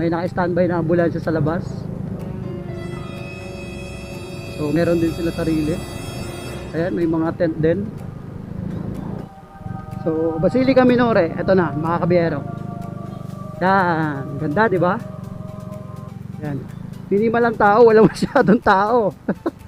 May naka-standby na ambulansya sa labas. So, meron din sila sarili. Ayan, may mga tent din. So, Basilica Minore, eto na, mga kabiyero. Yan, ganda, di ba? Yan. Minimal lang tao, wala masyadong tao.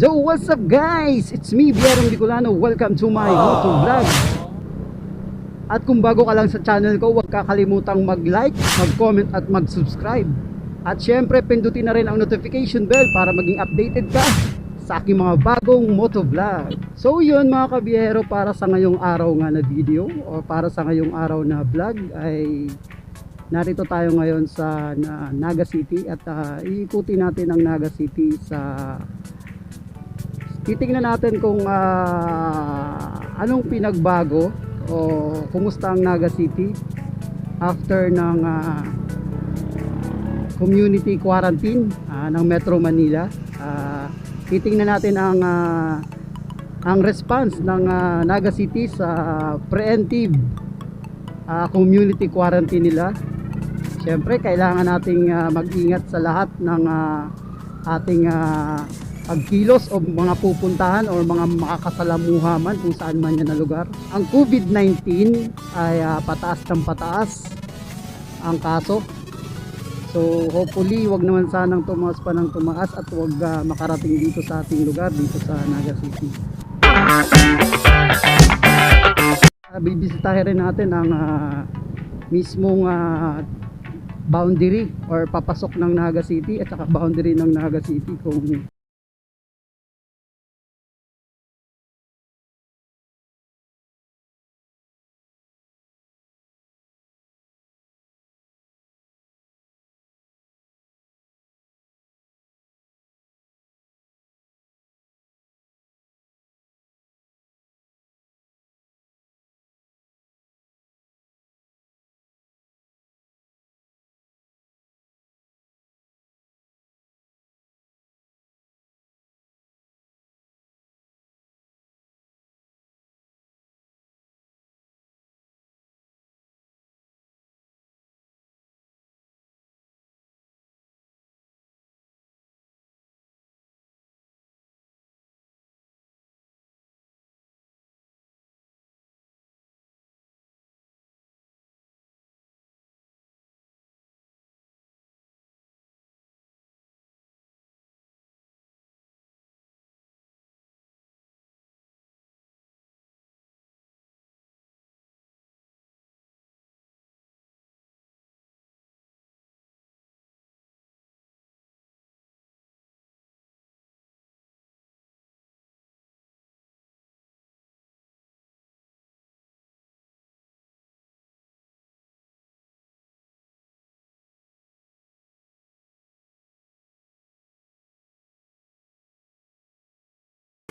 So, what's up guys? It's me, Bierong Bicolano. Welcome to my YouTube vlog. At kung bago ka lang sa channel ko, huwag kakalimutang mag-like, mag-comment at mag-subscribe. At syempre, pindutin na rin ang notification bell para maging updated ka sa aking mga bagong motovlog. So yun mga kabiyero, para sa ngayong araw nga na video o para sa ngayong araw na vlog ay narito tayo ngayon sa na, Naga City at ah, iikuti natin ang Naga City sa titingnan natin kung ah, anong pinagbago o kumusta ang Naga City after ng ah, community quarantine ah, ng Metro Manila. Ah, titingnan natin ang ah, ang response ng ah, Naga City sa preemptive ah, community quarantine nila. Siyempre, kailangan nating ah, mag-ingat sa lahat ng ah, ating ah, pagkilos o mga pupuntahan o mga makakasalamuha man kung saan man yan na lugar. Ang COVID-19 ay ah, pataas ng pataas ang kaso. So hopefully wag naman sanang tumaas pa ng tumaas at wag ah, makarating dito sa ating lugar dito sa Naga City. Uh, bibisitahin rin natin ang ah, mismong ah, boundary or papasok ng Naga City at saka boundary ng Naga City kung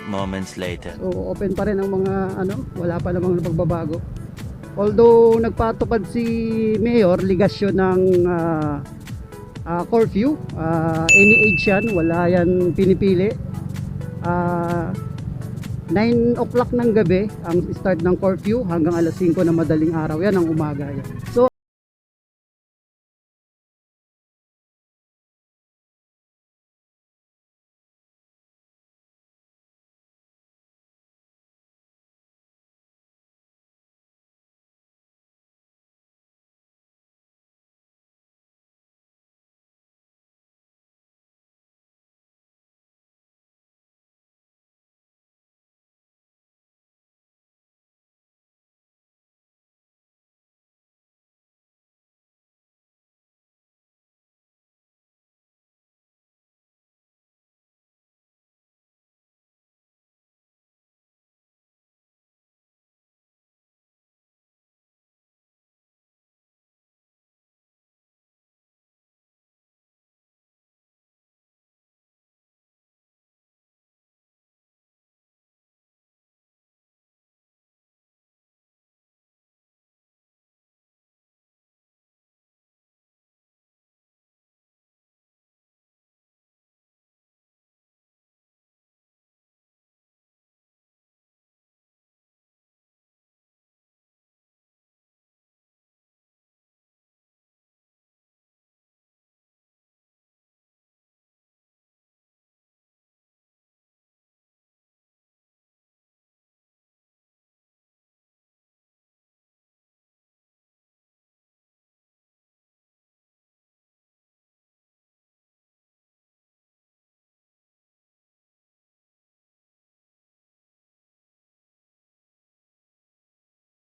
moments later. So open pa rin ang mga ano, wala pa namang pagbabago. Although nagpatupad si Mayor ligasyon ng ah, ah, curfew, ah, any age yan, wala yan pinipili. Ah, 9 o'clock ng gabi ang start ng curfew hanggang alas 5 na madaling araw yan ang umaga yan. So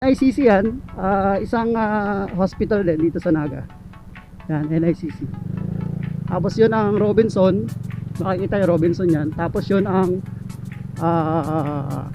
NICC yan, ah, isang ah, hospital din dito sa Naga. Yan, NICC. Tapos yun ang Robinson, makikita yung Robinson yan. Tapos yun ang ah,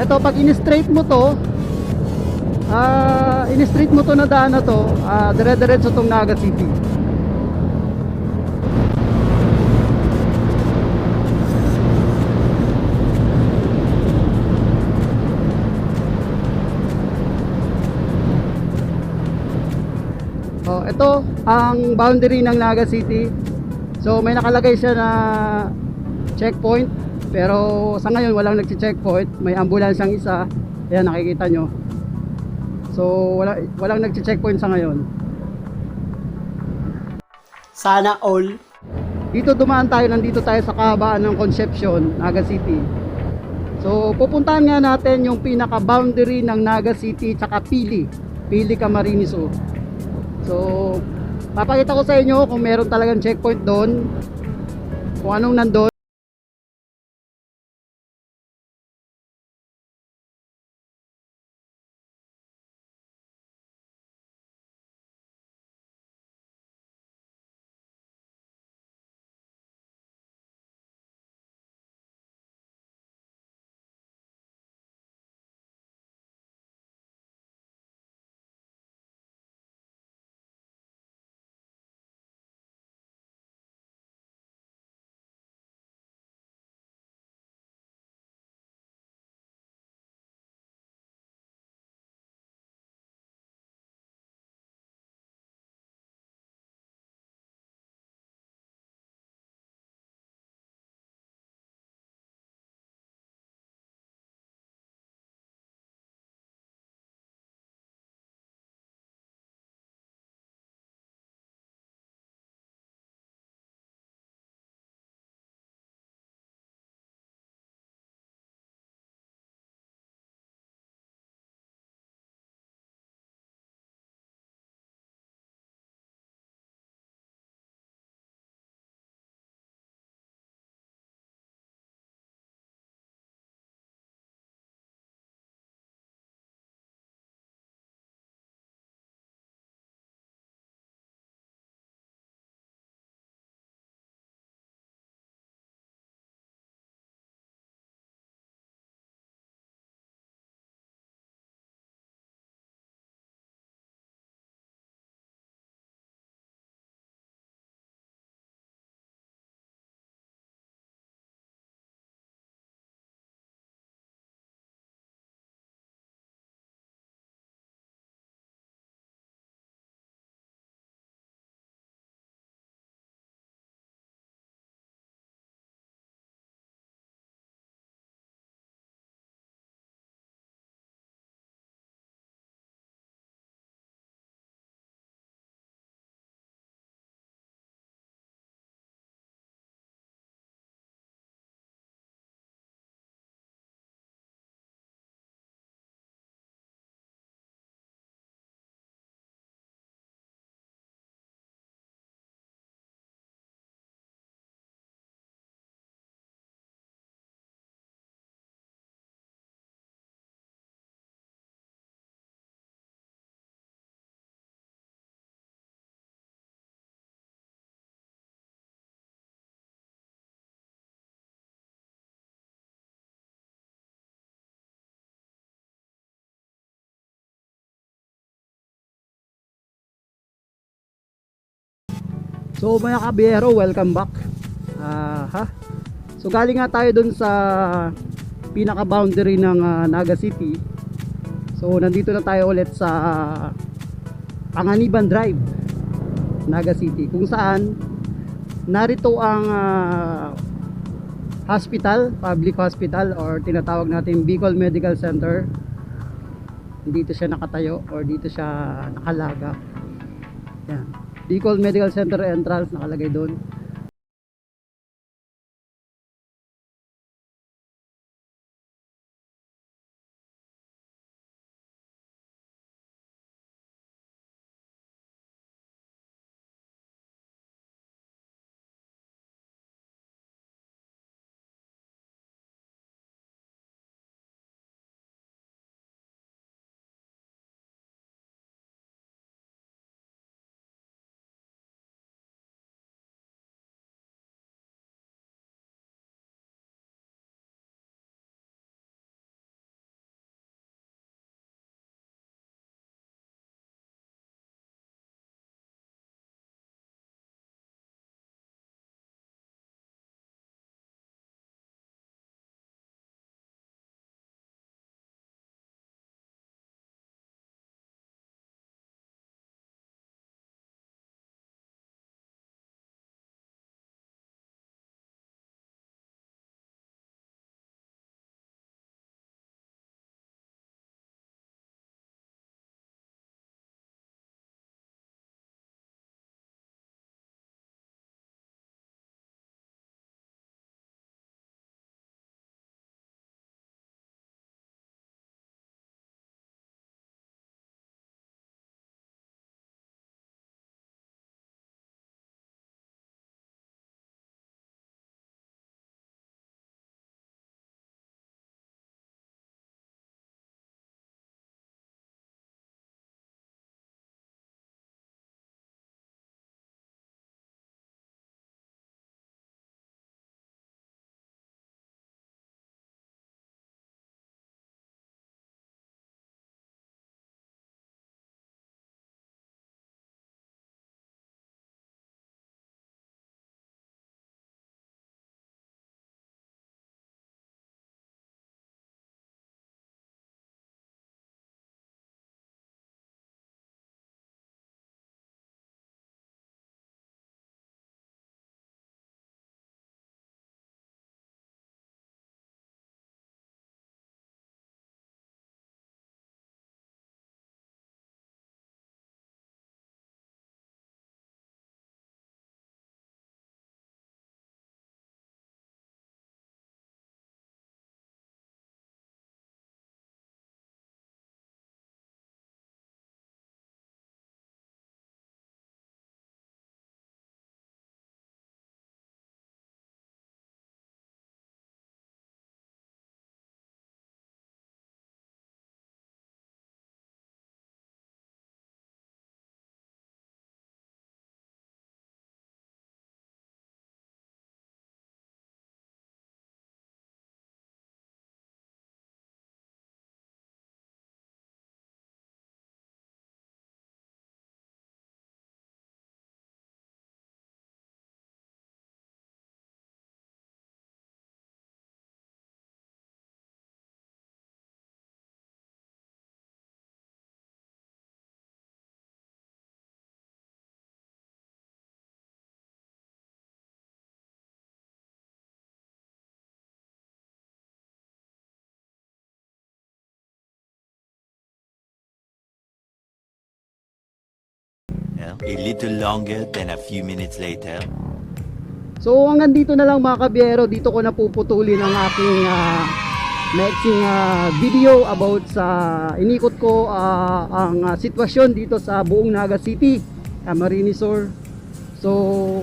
Ito pag in-straight mo to, ah, in-straight mo to na daan na to, ah, dire-diretso tong Naga City. Oh, ito ang boundary ng Naga City. So may nakalagay siya na checkpoint pero sa ngayon walang nagche-checkpoint. May ambulansyang isa. Ayan nakikita nyo. So wala, walang nagche-checkpoint sa ngayon. Sana all. Dito dumaan tayo, nandito tayo sa kahabaan ng Concepcion, Naga City. So pupuntahan nga natin yung pinaka-boundary ng Naga City tsaka Pili. Pili Camarines Sur. So, papakita ko sa inyo kung meron talagang checkpoint doon. Kung anong nandun. So mga kabiyero, welcome back. Ah, ha? So galing nga tayo dun sa pinaka boundary ng ah, Naga City. So nandito na tayo ulit sa Panganiban Drive, Naga City, kung saan narito ang ah, hospital, public hospital or tinatawag natin Bicol Medical Center. Dito siya nakatayo or dito siya nakalaga. Yan. Bicol Medical Center entrance nakalagay doon. A little longer than a few minutes later. So hanggang dito na lang mga kabiyero, dito ko na puputulin ang aking uh, mexing ah, video about sa inikot ko ah, ang ah, sitwasyon dito sa buong Naga City, Camarines Sur. So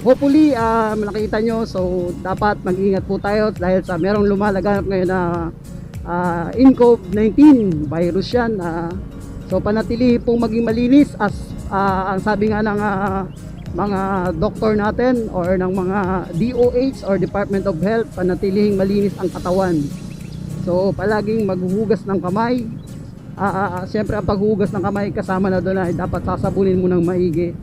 hopefully uh, nakita nyo, so dapat mag-ingat po tayo dahil sa merong lumalaganap ngayon na uh, INCOV-19 virus yan. ah. so panatili pong maging malinis as ah, ang sabi nga ng ah, mga doktor natin or ng mga DOH or Department of Health panatilihing malinis ang katawan. So palaging maghuhugas ng kamay. Ah, ah, Siyempre ang paghuhugas ng kamay kasama na doon ay dapat sasabunin mo ng maigi.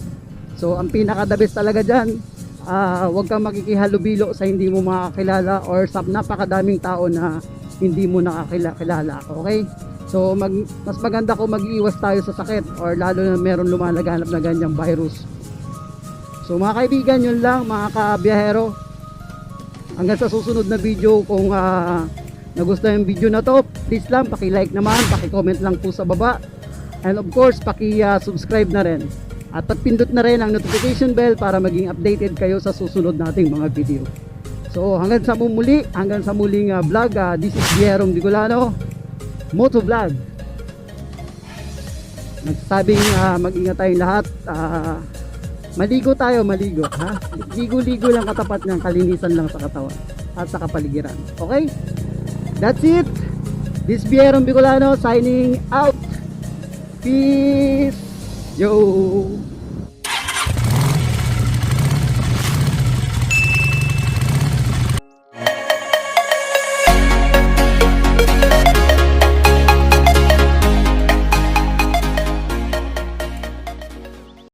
So ang pinaka the talaga dyan, ah, huwag kang makikihalubilo sa hindi mo makakilala or sa napakadaming tao na hindi mo nakakilala. Okay? So mag, mas maganda kung mag-iwas tayo sa sakit or lalo na meron lumalaganap na ganyang virus. So mga kaibigan, yun lang mga kabiyahero. Hanggang sa susunod na video kung ah, nagustuhan yung video na to, please lang paki-like naman, paki-comment lang po sa baba. And of course, paki-subscribe na rin. At pindot na rin ang notification bell para maging updated kayo sa susunod nating mga video. So hanggang sa muli, hanggang sa muling ah, vlog, ah, this is Jerome Bicolano, Moto Vlog. Nagsasabing ah, mag-ingat tayong lahat. ah, maligo tayo, maligo. Ha? Ligo-ligo lang katapat ng kalinisan lang sa katawan at sa kapaligiran. Okay? That's it. This is Jerome Bicolano signing out. Peace. Yo.